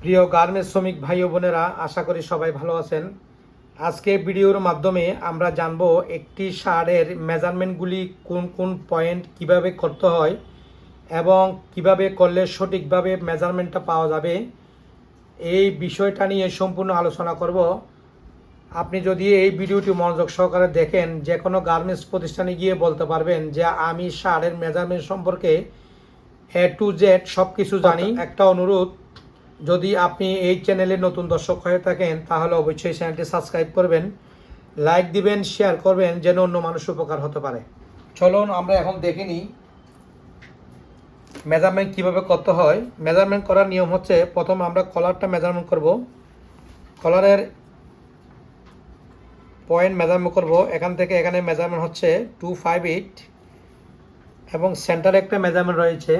প্রিয় গার্মেন্টস শ্রমিক ভাই ও বোনেরা আশা করি সবাই ভালো আছেন। আজকে ভিডিওর মাধ্যমে আমরা জানব একটি শার্টের মেজারমেন্টগুলি কোন কোন পয়েন্ট কীভাবে করতে হয় এবং কীভাবে করলে সঠিকভাবে মেজারমেন্টটা পাওয়া যাবে। এই বিষয়টা নিয়ে সম্পূর্ণ আলোচনা করব। আপনি যদি এই ভিডিওটি মনোযোগ সহকারে দেখেন যে কোনো গার্মেন্টস প্রতিষ্ঠানে গিয়ে বলতে পারবেন যে আমি শার্টের মেজারমেন্ট সম্পর্কে এ টু জেড সব কিছু জানি একটা অনুরোধ যদি আপনি এই চ্যানেলে নতুন দর্শক হয়ে থাকেন, তাহলে অবশ্যই চ্যানেলটি সাবস্ক্রাইব করবেন লাইক দিবেন শেয়ার করবেন, যেন অন্য মানুষ উপকার হতে পারে। চলুন আমরা এখন দেখে নিই মেজারমেন্ট কীভাবে করতে হয়। মেজারমেন্ট করার নিয়ম হচ্ছে, প্রথম আমরা কলারটা মেজারমেন্ট করব। কলারের পয়েন্ট মেজারমেন্ট করব। এখান থেকে এখানে মেজারমেন্ট হচ্ছে টু ফাইভ এইট এবং সেন্টারে একটা মেজারমেন্ট রয়েছে।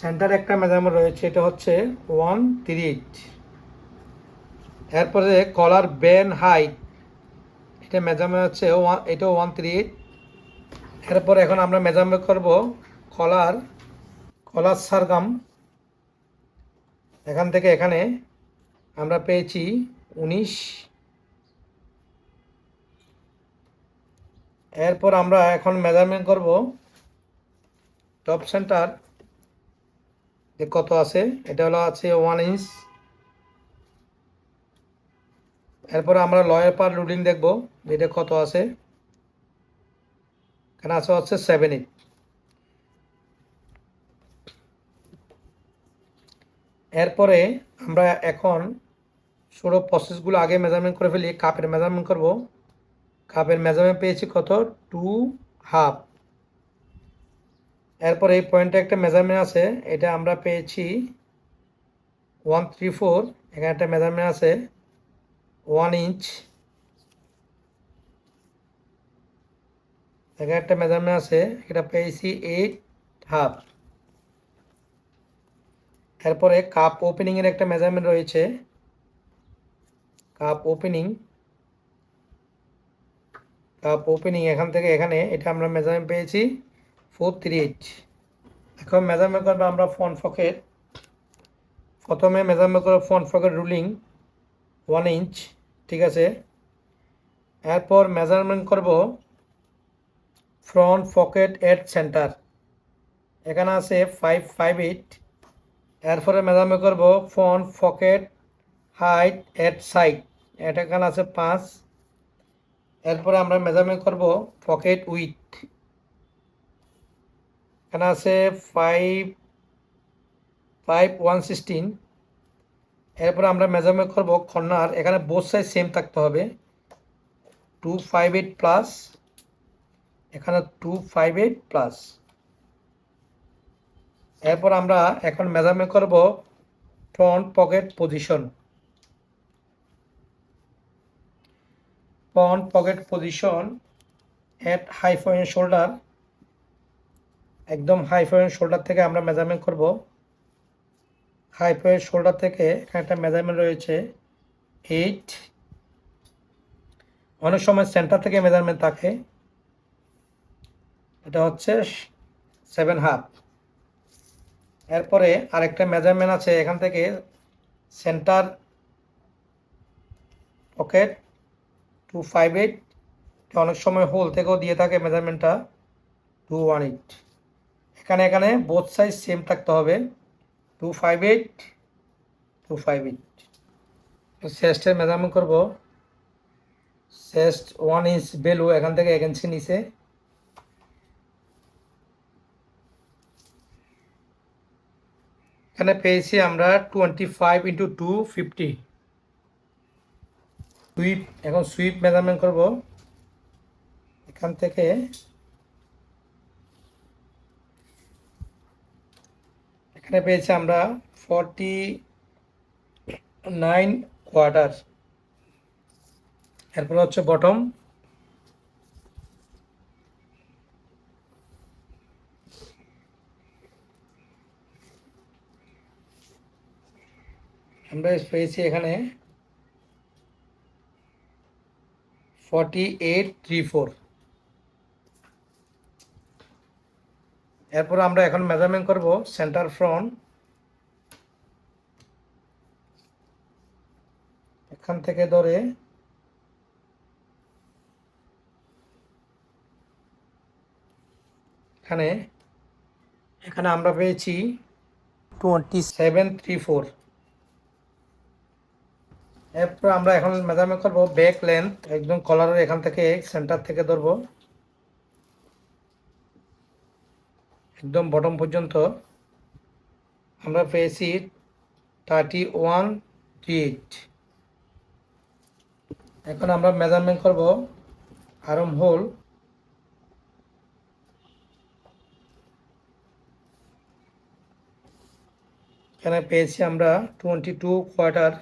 সেন্টারে একটা মেজারমেন্ট রয়েছে, এটা হচ্ছে ওয়ান থ্রি এইট। এরপরে কলার বেন হাইট, এটা মেজারমেন্ট হচ্ছে ওয়ান, এটা ওয়ান থ্রি এইট। এরপর এখন আমরা মেজারমেন্ট করব কলার কলার সারগাম। এখান থেকে এখানে আমরা পেয়েছি উনিশ। এরপর আমরা এখন মেজারমেন্ট করব টপ সেন্টার। যে কত আছে? এটা হলো আছে ওয়ান ইঞ্চ এরপর আমরা লয়ের পার রুডিং দেখব যেটা কত আছে। এখানে আছে হচ্ছে সেভেন এইট এরপরে আমরা এখন ষোলো প্রসেসগুলো আগে মেজারমেন্ট করে ফেলি কাপের মেজারমেন্ট করব। কাপের মেজারমেন্ট পেয়েছি কত? টু হাফ এরপর এই পয়েন্টে একটা মেজারমেন্ট আছে, এটা আমরা পেয়েছি ওয়ান থ্রি ফোর এখানে একটা মেজারমেন্ট আছে ওয়ান ইঞ্চ এখানে একটা মেজারমেন্ট আছে, এটা পেয়েছি এইট হাফ এরপরে কাপ ওপেনিংয়ের একটা মেজারমেন্ট রয়েছে। কাপ ওপেনিং কাপ ওপেনিং এখান থেকে এখানে এটা আমরা মেজারমেন্ট পেয়েছি। Four three eight. এখন মেজারমেন্ট করব আমরা ফ্রন্ট পকেট প্রথমে মেজারমেন্ট করব front pocket ruling one inch, ঠিক আছে? এরপর মেজারমেন্ট করব ফ্রন্ট পকেট এট সেন্টার। এখানে আছে ফাইভ ফাইভ এইট এরপরে মেজারমেন্ট করব front pocket height at side এটা এখানে আছে পাঁচ। এরপরে আমরা মেজারমেন্ট করব পকেট উইথ। এখানে আছে ফাইভ ফাইভ ওয়ান সিক্সটিন এরপরে আমরা মেজারমেন্ট করব কর্নার এখানে বোথ সাইড সেম থাকতে হবে। টু ফাইভ এইট প্লাস এখানে টু ফাইভ এইট প্লাস এরপর আমরা এখন মেজারমেন্ট করব front pocket position front pocket position at high point shoulder একদম হাই পয়েন্ট শোল্ডার থেকে আমরা মেজারমেন্ট করব। হাই পয়েন্ট শোল্ডার থেকে এখানে একটা মেজারমেন্ট রয়েছে। এইট অনেক সময় সেন্টার থেকে মেজারমেন্ট থাকে। এটা হচ্ছে সেভেন হাফ এরপরে আরেকটা মেজারমেন্ট আছে এখান থেকে center pocket two five eight অনেক সময় হোল থেকেও দিয়ে থাকে মেজারমেন্টটা টু। ওয়ান এইট এখানে এখানে বোথ সাইজ সেম থাকতে হবে। Two five eight two five eight চেস্টের measurement করব। চেস্ট ওয়ান ইঞ্চ বেলু এখান থেকে এক ইঞ্চি নিচে। এখানে পেয়েছি আমরা twenty five into two fifty sweep এখন সুইপ মেজারমেন্ট করব। এখান থেকে এখানে পেয়েছি আমরা ফর্টি নাইন কোয়ার্টার এরপর হচ্ছে বটম আমরা পেয়েছি এখানে ফর্টি এইট থ্রি ফোর এরপর আমরা এখন মেজারমেন্ট করব সেন্টার ফ্রন্ট এখান থেকে ধরে। এখানে এখানে আমরা পেয়েছি টোয়েন্টি সেভেন থ্রি ফোর এরপর আমরা এখন মেজারমেন্ট করব ব্যাক লেন্থ একদম কলারের এখান থেকে সেন্টার থেকে ধরবো। একদম বটম পর্যন্ত আমরা পেয়েছি থার্টি ওয়ান এইট এখন আমরা মেজারমেন্ট করব আরম হোল এখানে পেয়েছি আমরা টোয়েন্টি টু কোয়ার্টার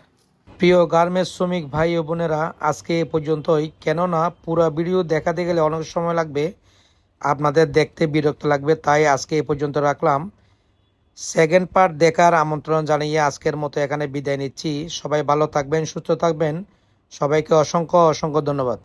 প্রিয় গার্মেন্টস শ্রমিক ভাই ও বোনেরা, আজকে এ পর্যন্তই। কেননা পুরো ভিডিও দেখাতে গেলে অনেক সময় লাগবে। আপনাদের দেখতে বিরক্ত লাগবে, তাই আজকে এ পর্যন্ত রাখলাম। সেকেন্ড পার্ট দেখার আমন্ত্রণ জানিয়ে আজকের মতো এখানে বিদায় নিচ্ছি। সবাই ভালো থাকবেন, সুস্থ থাকবেন। সবাইকে অসংখ্য অসংখ্য ধন্যবাদ।